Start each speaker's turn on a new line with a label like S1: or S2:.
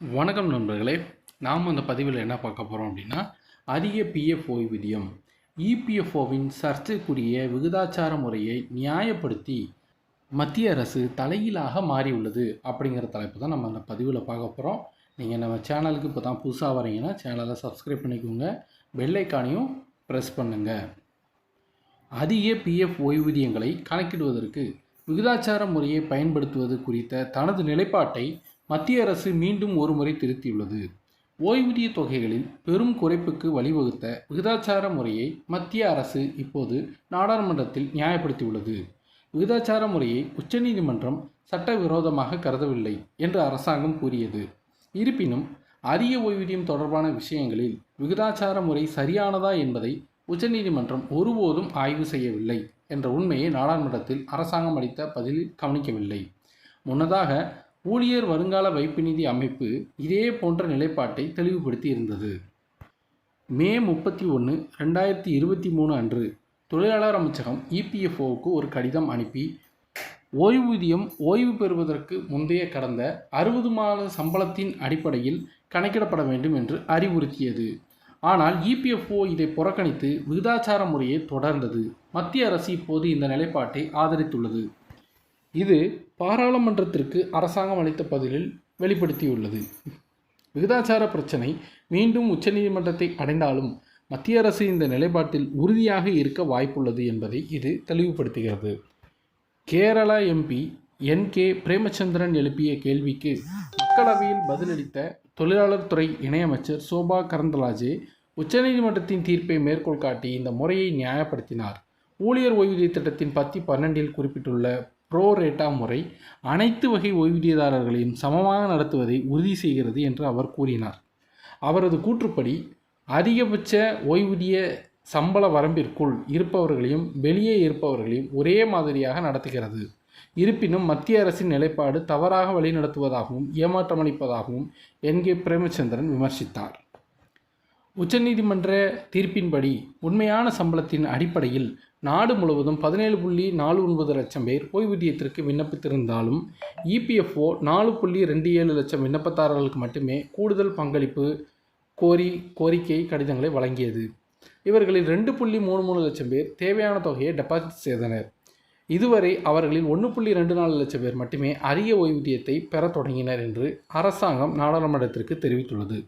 S1: வணக்கம் நண்பர்களே நாம் அந்த பதிவில் என்ன பார்க்க போகிறோம் அப்படின்னா அதிக பிஎஃப் ஓய்வூதியம் இபிஎஃப்ஓவின் சர்ச்சைக்குரிய விகிதாச்சார முறையை நியாயப்படுத்தி மத்திய அரசு தலையிலாக மாறியுள்ளது அப்படிங்கிற தலைப்பு தான் நம்ம அந்த பதிவில் பார்க்க போகிறோம் நீங்கள் நம்ம சேனலுக்கு இப்போ தான் புதுசாக வரீங்கன்னா சேனலை சப்ஸ்கிரைப் பண்ணிக்கோங்க. பெல்லைக்கானையும் ப்ரெஸ் பண்ணுங்கள் அதிக பிஎஃப் ஓய்வூதியங்களை கணக்கிடுவதற்கு விகிதாச்சார முறையை பயன்படுத்துவது குறித்த தனது நிலைப்பாட்டை மத்திய அரசு மீண்டும் ஒருமுறை திருத்தியுள்ளது. ஓய்வூதிய தொகைகளில் பெரும் குறைப்புக்கு வழிவகுத்த விகிதாச்சார முறையை மத்திய அரசு இப்போது நாடாளுமன்றத்தில் நியாயப்படுத்தியுள்ளது. விகிதாச்சார முறையை உச்சநீதிமன்றம் சட்டவிரோதமாக கருதவில்லை என்று அரசாங்கம் கூறியது. இருப்பினும் அரிய ஓய்வூதியம் தொடர்பான விஷயங்களில் விகிதாச்சார முறை சரியானதா என்பதை உச்சநீதிமன்றம் ஒருபோதும் ஆய்வு செய்யவில்லை என்ற உண்மையை நாடாளுமன்றத்தில் அரசாங்கம் அளித்த பதிலில் கவனிக்கவில்லை. முன்னதாக ஊழியர் வருங்கால வைப்பு நிதி அமைப்பு இதே போன்ற நிலைப்பாட்டை தெளிவுபடுத்தி இருந்தது மே முப்பத்தி ஒன்று ரெண்டாயிரத்தி இருபத்தி மூணு அன்று தொழிலாளர் அமைச்சகம் இபிஎஃப்ஓவுக்கு ஒரு கடிதம் அனுப்பி ஓய்வூதியம் ஓய்வு பெறுவதற்கு முந்தைய கடந்த அறுபது மாத சம்பளத்தின் அடிப்படையில் கணக்கிடப்பட வேண்டும் என்று அறிவுறுத்தியது. ஆனால் இபிஎஃப்ஓ இதை புறக்கணித்து விகிதாச்சார முறையை தொடர்ந்தது. மத்திய அரசு இப்போது இந்த நிலைப்பாட்டை ஆதரித்துள்ளது. இது பாராளுமன்றத்திற்கு அரசாங்கம் அளித்த பதிலில் வெளிப்படுத்தியுள்ளது. விகிதாச்சார பிரச்சனை மீண்டும் உச்சநீதிமன்றத்தை அடைந்தாலும் மத்திய அரசு இந்த நிலைப்பாட்டில் உறுதியாக இருக்க வாய்ப்புள்ளது என்பதை இது தெளிவுபடுத்துகிறது. Kerala MP N K Premachandran எழுப்பிய கேள்விக்கு மக்களவையில் பதிலளித்த தொழிலாளர் துறை இணையமைச்சர் சோபா கரந்தலாஜே உச்சநீதிமன்றத்தின் தீர்ப்பை மேற்கோள் காட்டி இந்த முறையை நியாயப்படுத்தினார். ஊழியர் ஓய்வூதிய திட்டத்தின் பத்தி பன்னெண்டில் குறிப்பிட்டுள்ள ப்ரோ ரேட்டா முறை அனைத்து வகை ஓய்வூதியதாரர்களையும் சமமாக நடத்துவதை உறுதி செய்கிறது என்று அவர் கூறினார். அவரது கூற்றுப்படி அதிகபட்ச ஓய்வூதிய சம்பள வரம்பிற்குள் இருப்பவர்களையும் வெளியே இருப்பவர்களையும் ஒரே மாதிரியாக நடத்துகிறது. இருப்பினும் மத்திய அரசின் நிலைப்பாடு தவறாக வழிநடத்துவதாகவும் ஏமாற்றமளிப்பதாகவும் என் கே பிரேமச்சந்திரன் விமர்சித்தார். உச்சநீதிமன்ற தீர்ப்பின்படி உண்மையான சம்பளத்தின் அடிப்படையில் நாடு முழுவதும் பதினேழு புள்ளி நாலு ஒன்பது லட்சம் பேர் ஓய்வூதியத்திற்கு விண்ணப்பித்திருந்தாலும் இபிஎஃப்ஓ நாலு புள்ளி ரெண்டு ஏழு லட்சம் விண்ணப்பதாரர்களுக்கு மட்டுமே கூடுதல் பங்களிப்பு கோரி கோரிக்கை கடிதங்களை வழங்கியது. இவர்களில் ரெண்டு புள்ளி மூணு மூணு லட்சம் பேர் தேவையான தொகையை டெபாசிட் செய்தனர். இதுவரை அவர்களில் ஒன்று புள்ளி ரெண்டு நாலு லட்சம் பேர் மட்டுமே அரிய ஓய்வூதியத்தை பெறத் தொடங்கினர் என்று அரசாங்கம் நாடாளுமன்றத்திற்கு தெரிவித்துள்ளது.